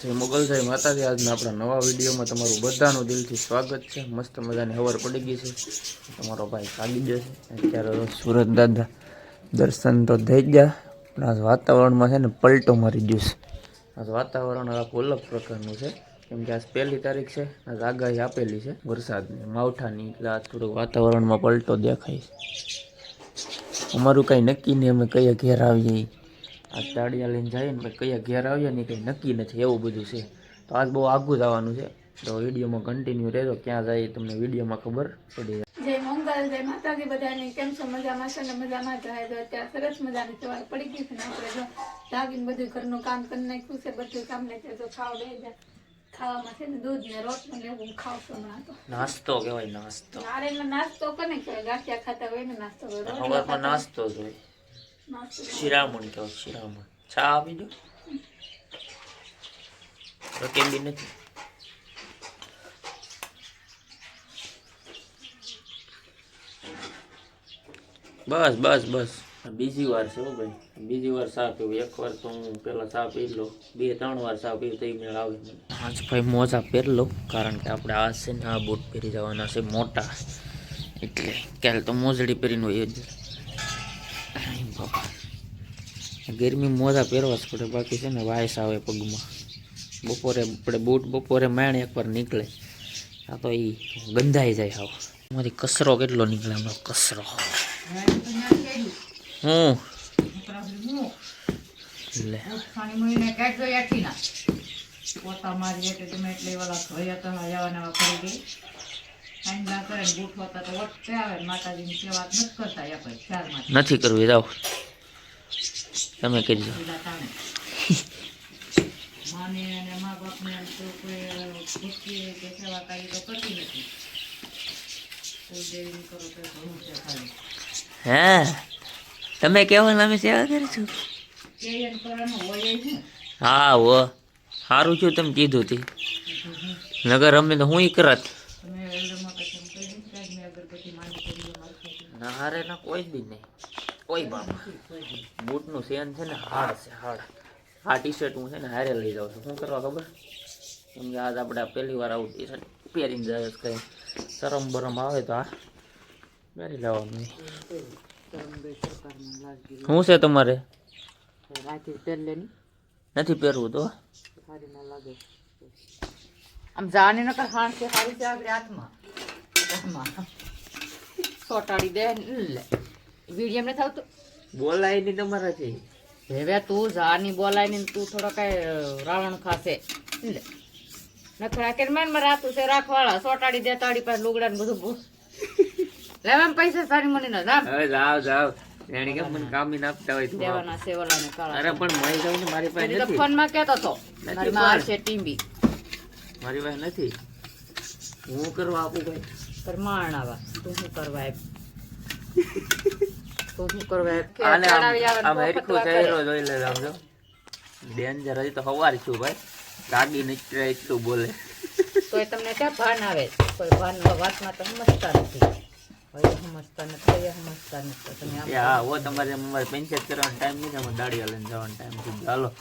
જય મોગલભાઈ માતાજી. આજના આપણા નવા વિડીયોમાં તમારું બધાનું દિલથી સ્વાગત છે. મસ્ત મજાની ખબર પડી ગઈ છે. તમારો ભાઈ જાગી જશે અત્યારે સુરત દાદા દર્શન તો થઈ ગયા, પણ આજ વાતાવરણમાં છે ને પલટો મારી ગયું છે. આજ વાતાવરણ આખું અલગ પ્રકારનું છે. કેમ કે આજ પહેલી તારીખ છે, આજ આગાહી આપેલી છે. વરસાદની, માવઠાની, એટલે આજ થોડુંક વાતાવરણમાં પલટો દેખાય છે. અમારું કાંઈ નક્કી નહીં, અમે કયા ઘેર આવીએ. આ તાળિયા લઈને જઈએ ને કયા ઘેર આવીએ ને કંઈ નક્કી નથી એવું બધું છે. તો આજ બહુ આગું જવાનું છે. તો વિડીયોમાં કન્ટિન્યુ રહેજો ક્યાં જાય તમને વિડીયોમાં ખબર પડી જાય. જય મંગલ જય માતાજી બધાને. કેમ છો? મજામાં છે ને? મજામાં જ રહે તો અત્યારે. સરસ મજાની સવાર પડી ગઈ છે ને આપણે જો. જાગીને બધું ઘરનું કામ કરી નાખ્યું છે બધું કામ ને તે ખાવ બે જાય. ખાવામાં છે ને દૂધ ને રોટ ને એવું ખાવશું હમણાં તો. નાસ્તો કહેવાય નાસ્તો. નારેલનો નાસ્તો કોને કહેવાય? ગાંઠિયા ખાતા હોય ને નાસ્તો હોય. નાસ્તો જ હોય. નાસ્તો શિરામણ કહેવાય શિરામણ. છા આપી દો. કેમ બી નથી. બસ બસ બસ. બીજી વાર છે હો ભાઈ. બીજી વાર સાફ પીવું. એક વાર તો હું પેલા સાફ પી લો બે ત્રણ વાર સાફ પીવું તો મેળ આવે આજ ભાઈ મોજા પહેરી લો કારણ કે આપણે આ છે ને આ બૂટ પહેરી જવાના છે મોટા. એટલે ક્યારે તો મોજડી પહેરીને હોય જ. ગરમી મોજા પહેરવા જ પડે. બાકી છે ને વાયસ આવે પગમાં. બપોરે આપણે બૂટ બપોરે મેણ એકવાર નીકળે. આ તો એ ગંધાઈ જાય હાવ મારી કચરો કેટલો નીકળે એમનો કચરો હું? નથી કરવી, જાઓ. તમે કરજો. પેલા તાણે માને અને મા બાપને એમ તો કોઈ ભક્તિ કે સેવા કરી છે હે તમે હા હો સારું છું તમે કીધું તી. નગર અમે તો હું કરત. તમે ના હારે ના કોઈ જ નહીં. કોઈ બાપા બૂટનું સેન છે ને હાડ છે હાડ આ ટી શર્ટ હું છે ને હારે લઈ જાઉં છું. શું કરવા ખબર? કેમ કે આજ આપણે પહેલી વાર આવું ટી શર્ટ પહેરીને જાય કંઈ. શરમ બરમ આવે તો આ. પહેરી લેવાનું શું છે તમારે? નથી પહેરવું તો? આમ જાણી નકર હાણ છે સારી છે આગળ હાથમાં. સોટાડી દે લે. વીડિયો ને થતું બોલાય નહીં તમારાથી. હવે તું જાની બોલાય નહીં તું થોડો કઈ રાવણ ખાશે. નખરા કે મનમાં રાતું છે રાખવાળા સોટાડી દે તાડી પાસે લુગડા ને બધું ભૂ- લે પૈસા સારી મળી ના જાવ જાવ જાવ એણે કેમ મને કામી આપતા હોય તું દેવાના ને કાળા અરે પણ મય જાવ ને મારી પાસે નથી. ફોનમાં કેતો તો. મારી માં છે ટીમ્બી મારી પાસે નથી. હું કરવા આપું ભાઈ? પરમાણ આવા. તું શું કરવા આપ તું શું કરવા? કે આને આમ- ને હરખું ચહેરો જોઈ લે આમ જો. ડેન્જર હજી તો હવાર છું ભાઈ. રાગી નીચે એટલું બોલે. તોય તમને ક્યાં ભાન આવે? કોઈ ભાન વાતમાં તો સમજતા નથી. હવે સમજતા નથી હવે સમજતા નથી. તમે હા હો તમારે અમારે પંચાયત કરવાનો ટાઈમ નથી અમારે દાડી લઈને જવાનો ટાઈમ છે. ચાલો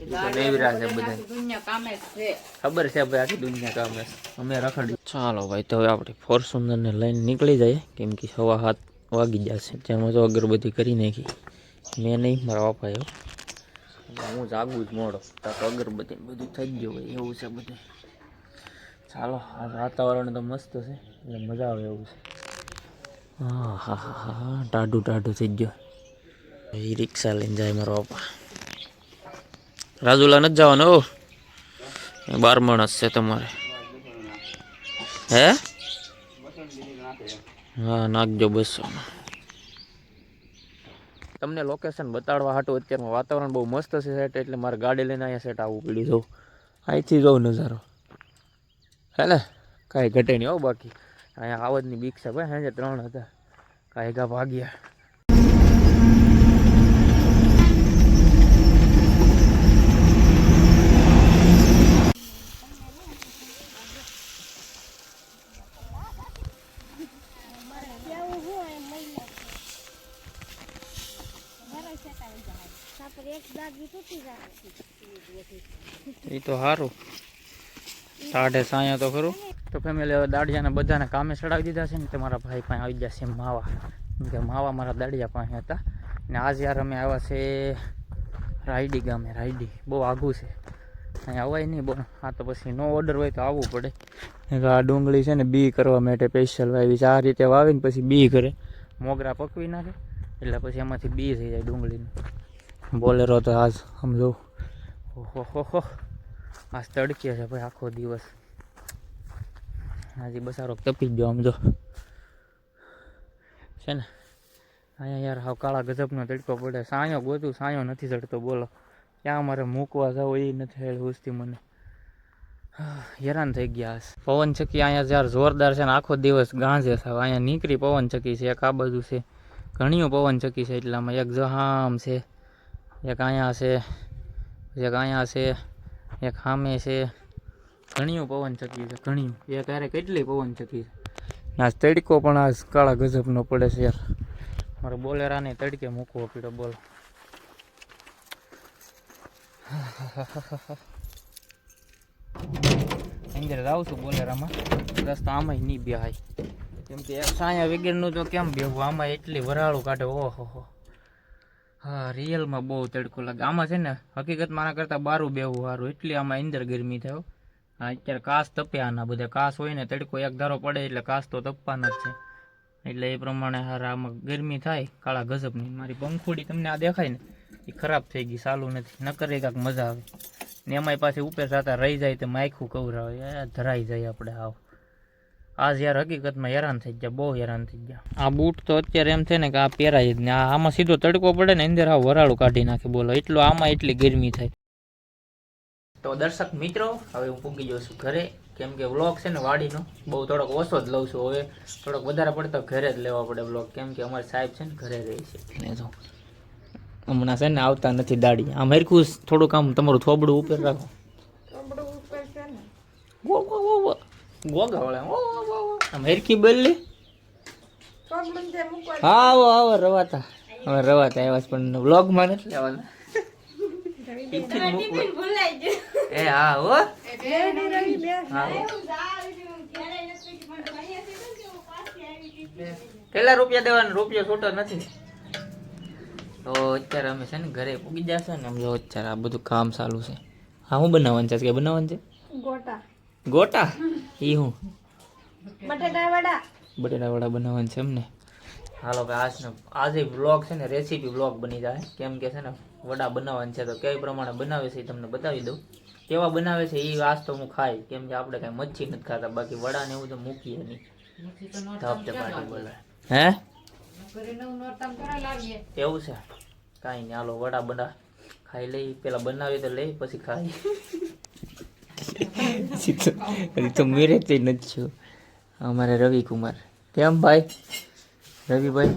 એ તો છે બધા. આખી દુનિયા કામે જ છે. ખબર છે ભાઈ આખી દુનિયા કામ છે અમે રખડી. ચાલો ભાઈ તો હવે આપણે ફોર્ચ્યુનરને લઈને નીકળી જઈએ. કેમ કે સવા હાથ વાગી જશે. તેમાં તો અગરબત્તી કરી નાખી. મેં નહીં, મારા પપ્પાએ હો. જાગું જ મોડો. તો અગરબત્તી બધું થઈ ગયું હોય, એવું છે બધું. ચાલો, આ વાતાવરણ તો મસ્ત છે. એટલે મજા આવે એવું છે. હા હા હા હા ટાઢું ટાઢું થઈ ગયો. એ રિક્ષા લઈને જાય મારો બાપા. રાજુલા નથી જવાનો ઓ બાર માણસ છે તમારે. હે? હા, નાખજો બસો તમને લોકેશન બતાડવા હાટું અત્યારમાં વાતાવરણ બહુ મસ્ત છે સેટ એટલે મારે ગાડી લઈને અહીંયા સેટ આવવું પડ્યું જવું અહીંથી જવું નજારો. હેલે કાંઈ ઘટે નહીં હો બાકી. અહીંયા આવજની બીક છે ભાઈ સાંજે ત્રણ હતા. કાંઈ ગા ભાગ્યા. એ તો સારું સાઢે સાયા તો ખરું. તો ફેમિલી હવે દાડિયાને બધાને કામે ચડાવી દીધા છે ને તમારા ભાઈ પાસે આવી ગયા છે માવા. કે માવા મારા દાડિયા પાસે હતા. ને આજ યાર અમે આવ્યા છે રાયડી ગામે, રાયડી. બહુ આઘું છે. અહીંયા અવાય નહીં બોલો આ તો પછી નો ઓર્ડર હોય તો આવવું પડે. આ ડુંગળી છે ને બી કરવા માટે સ્પેશિયલ વાવી છે. આ રીતે વાવીને પછી બી કરે મોગરા પકવી નાખે. એટલે પછી એમાંથી બી થઈ જાય ડુંગળીનું. બોલેરો તો આજ સમજો ઓહો, હો હો. આજ તડકે છે ભાઈ આખો દિવસ. હજી બસારો તપી ગયો સમજો છે ને? અહીંયા યાર હાવ કાળા ગજબનો તડકો પડે. સાયો ગોતું, સાયો નથી ચડતો, બોલો. ક્યાં મારે મૂકવા જાવ એ નથી હેળ હુસતી મને. હેરાન થઈ ગયા હશે પવન ચક્કી અહીંયા જ્યારે જોરદાર છે ને આખો દિવસ ગાંજે સાવ અહીંયા નીકળી પવન ચક્કી છે, એક આ બાજુ છે. ઘણીઓ પવન ચક્કી છે એટલામાં. એક જહામ છે. એક અહીંયા છે, એક અહીંયા છે, એક સામે છે. ઘણીયું પવન ચકી છે, ઘણીયું. એક ક્યારે કેટલી પવન ચકી છે? આ તડકો પણ આ કાળા ગજબનો પડે છે યાર. મારે બોલેરાને તડકે મૂકવો પીડો બોલ. અંદર જાઉં છું બોલેરામાં. રસ્તા આમાં નહીં બેહાય. કેમ કે સાયા વગેરેનું તો કેમ બેહવું? આમાં એટલી વરાળું કાઢે ઓહો હો હા, રિયલમાં બહુ તડકો લાગે. આમાં છે ને, હકીકત મારા કરતાં બારું બેવું સારું. એટલી આમાં અંદર ગરમી થયો હા. અત્યારે કાસ તપે આના બધા. કાસ હોય ને, તડકો એક ધારો પડે એટલે કાસ તો તપવાના જ છે. એટલે એ પ્રમાણે હારા આમાં ગરમી થાય, કાળા ગજબની મારી પંખુડી તમને આ દેખાય ને, એ ખરાબ થઈ ગઈ સાલું નથી. ન કરે કાંક મજા આવે. ને એમાંય પાછી ઉપર જતા રહી જાય તો માયખું કવરાવે. ધરાઈ જાય આપણે આવ આજ યાર હકીકતમાં હેરાન થઈ ગયા બહુ હેરાન થઈ ગયા. આ બૂટ તો અત્યારે એમ છે ને કે આ પહેરાય જ ને આ આમાં સીધો તડકો પડે ને અંદર આ વરાળું કાઢી નાખે બોલો એટલું આમાં એટલી ગરમી થાય. તો દર્શક મિત્રો હવે હું પૂગી જાઉં છું ઘરે કેમ કે વ્લોગ છે ને વાડીનો બહુ થોડોક ઓછો જ લઉં છું હવે થોડોક વધારે પડતો ઘરે જ લેવા પડે વ્લોગ કેમ કે અમારે સાહેબ છે ને ઘરે રહે છે. ને જો. હમણાં છે ને આવતા નથી દાડી. આમ હરખું થોડુંક આમ તમારું થોબડું ઉપર રાખો. થોડું ઉપર છે ને ગો ગો ગો ગો ગોગા વળે. ઓ ઓ, ઓ, ઓ. આમ હરખી બોલી થોડું તે મૂકવા હા આવો આવો રવાતા. હવે રવાતા આવ્યા પણ વ્લોગમાં નથી લેવાના. એ હા હો. હા હો. કેટલા રૂપિયા દેવાના? રૂપિયો છૂટો નથી. તો અત્યારે અમે છે ને ઘરે પૂગી જશે ને આમ જો અત્યારે આ બધું કામ ચાલુ છે. હા હું બનાવવાનું છે? કે બનાવવાનું છે? ગોટા. ગોટા? ઈ હું. બટેટા વડા. બટેટા વડા બનાવવાનું છે એમને. હાલો કે આજનો આજે વ્લોગ છે ને રેસીપી વ્લોગ બની જાય. કેમ કે છે ને વડા બનાવવાનું છે તો કઈ પ્રમાણે બનાવે છે એ તમને બતાવી દઉં. કેવા બનાવે છે એ આજ તો હું ખાઈ. કેમ કે આપણે કાંઈ મચ્છી નથી ખાતા બાકી વડા ને એવું તો મૂકીએ નહીં. ધાપ પાટી બોલે હે? એવું છે. કાંઈ નહીં હાલો વડા બના ખાઈ લઈ પેલા બનાવી તો લઈ પછી ખાઈ. હજી તો હજી તો મેરે તે નથી છું અમારે રવિ કુમાર કેમ ભાઈ? રવિભાઈ?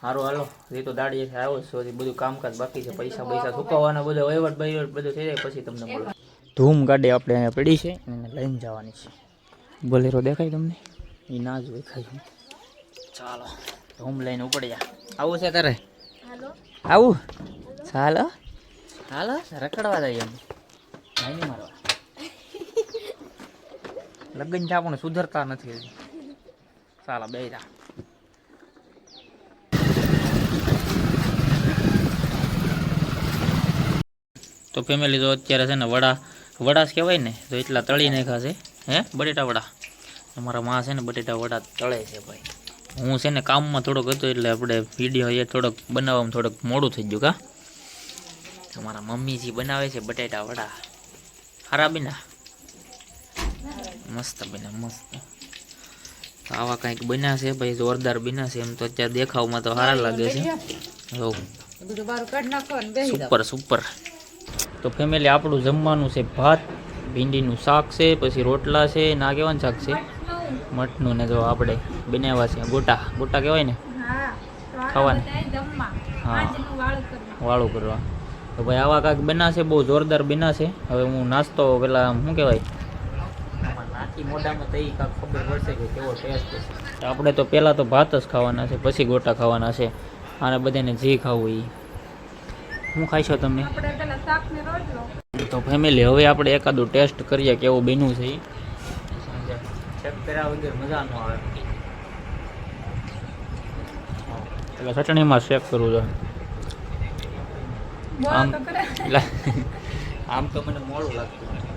સારું હાલો. એ તો દાડીએ આવ્યો છો. બધું કામકાજ બાકી છે. પૈસા પૈસા સુકાવવાના બધો વહીવટ બહીવટ બધું થઈ જાય પછી તમને બોલો ધૂમ ગાડી આપણે અહીંયા પડી છે એને લઈને જવાની છે. બોલેરો દેખાય તમને? એ ના જ દેખાય. ચાલો ધૂમ લઈને ઉપડી જા આવું છે તારે? આવું? ચાલો હાલો, રખડવા જઈએ એમ મારવા. લગ્ન છે પણ સુધરતા નથી હજી. ચાલો બે જા તો ફેમિલી તો અત્યારે છે ને વડા વડા કહેવાય ને, તો એટલા તળી નાખ્યા છે. હે, બટેટા વડા? અમારા માં છે ને બટેટા વડા તળે છે ભાઈ. હું છે ને કામમાં થોડોક હતો એટલે આપણે વીડિયો એ થોડોક બનાવવામાં થોડોક મોડું થઈ ગયું, કા? તમારા મમ્મીજી બનાવે છે બટેટા વડા. હારા બીના મસ્ત બન્યા મસ્ત. તો આવા કંઈક બન્યા છે ભાઈ જોરદાર બન્યા છે એમ તો અત્યારે દેખાવમાં તો સારા લાગે છે. Super super. તો ફેમિલી આપણું જમવાનું છે ભાત ભીંડીનું શાક છે પછી રોટલા છે ના કેવાનું શાક છે? મઠનું ને જો આપણે બનાવ્યા છે ગોટા. ગોટા કહેવાય ને? ખાવાના. હા. વાળું કરવા. તો ભાઈ આવા કાંઈક બનાશે બહુ જોરદાર બનાશે હવે હું નાસ્તો પેલા શું કહેવાય? આમાં મોઢામાં તો એ કાંઈક ખબર પડશે કેવો ટેસ્ટ આપણે તો પહેલાં તો ભાત જ ખાવાના છે પછી ગોટા ખાવાના છે. અને બધાને જે ખાવું એ હું ખાઈશો તમે આપણે પેલા શાક ને રોટલો તો ફેમિલી હવે આપણે એકાદું ટેસ્ટ કરીએ કેવું બન્યું છે ઈ. ચેક કર્યા વગર મજા ન આવે. એટલે ચટણીમાં શેક કરવું જોઈએ આમ તો આમ તો મને મોડું લાગતું